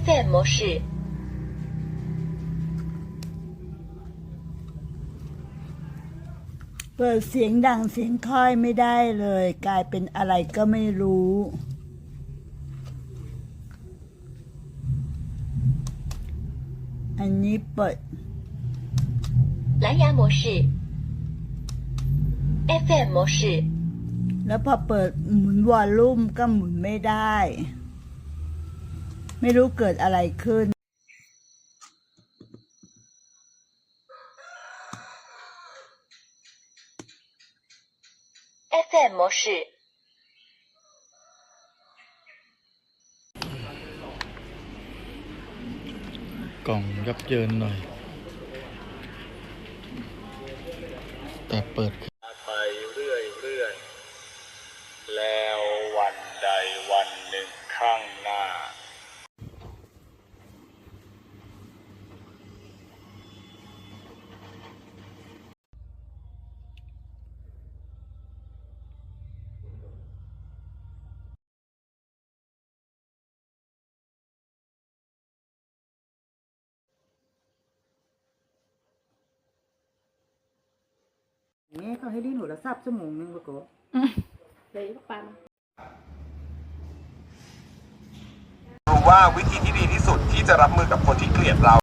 FM 模式， เปิดเสียงดังเสียงค่อยไม่ได้เลย กลายเป็นอะไรก็ไม่รู้ อันนี้เปิด 蓝牙模式，FM 模式， แล้วพอเปิดหมุนวอลลุ่มก็หมุนไม่ได้ ไม่รู้เกิดอะไรขึ้น FM 模式，กล่องยับเยินหน่อย แต่เปิด ไปเรื่อยเรื่อยๆแล้ว แม่เขาให้ลิ้นหัวละสับชั่วโมงหนึงปะโกรู้ว่าวิธีที่ดีที่สุดที่จะรับมือกับคนที่เกลียดเรา